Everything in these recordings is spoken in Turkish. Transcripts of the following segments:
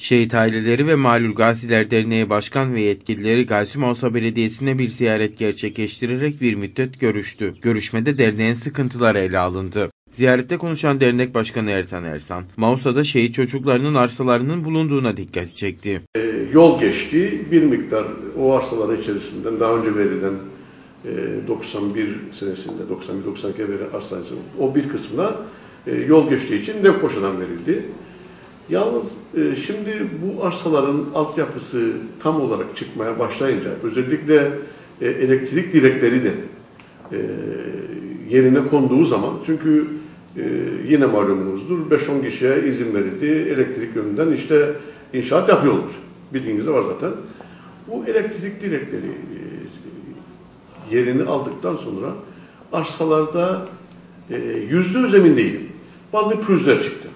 Şehit aileleri ve Malul Gaziler Derneği Başkan ve yetkilileri Gazi Mausa Belediyesi'ne bir ziyaret gerçekleştirerek bir müddet görüştü. Görüşmede derneğin sıkıntıları ele alındı. Ziyarette konuşan dernek başkanı Ertan Ersan, Mausa'da şehit çocuklarının arsalarının bulunduğuna dikkat çekti. E, yol geçti. Bir miktar o arsaların içerisinden daha önce verilen e, 91 senesinde 91-92 verilen arsaların o bir kısmına e, yol geçtiği için dev koşadan verildi. Yalnız e, şimdi bu arsaların altyapısı tam olarak çıkmaya başlayınca özellikle e, elektrik direkleri de e, yerine konduğu zaman çünkü e, yine malumunuzdur 5-10 kişiye izin verildi elektrik yönünden işte inşaat yapıyorlar. Bilginizde var zaten. Bu elektrik direkleri e, yerini aldıktan sonra arsalarda e, yüzde yüz emin değilim. Bazı pürüzler çıktı.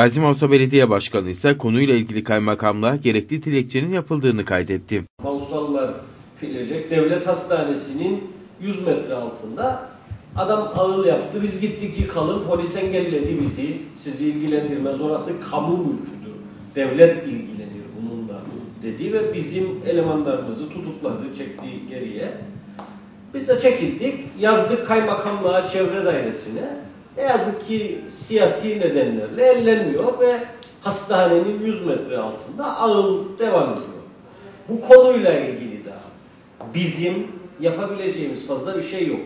Gazi Mausa Belediye Başkanı ise konuyla ilgili kaymakamlığa gerekli dilekçenin yapıldığını kaydetti. Mausallar Filecek Devlet Hastanesi'nin 100 metre altında adam ağıl yaptı. Biz gittik yıkalım. Polis engelledi bizi. Sizi ilgilendirmez. Orası kamu mülküdür. Devlet ilgileniyor bununla dedi ve bizim elemanlarımızı tutukladı, çekti geriye. Biz de çekildik. Yazdık kaymakamlığa, çevre dairesine. Ne yazık ki siyasi nedenlerle ellenmiyor ve hastanenin 100 metre altında ağıl devam ediyor. Bu konuyla ilgili de bizim yapabileceğimiz fazla bir şey yok.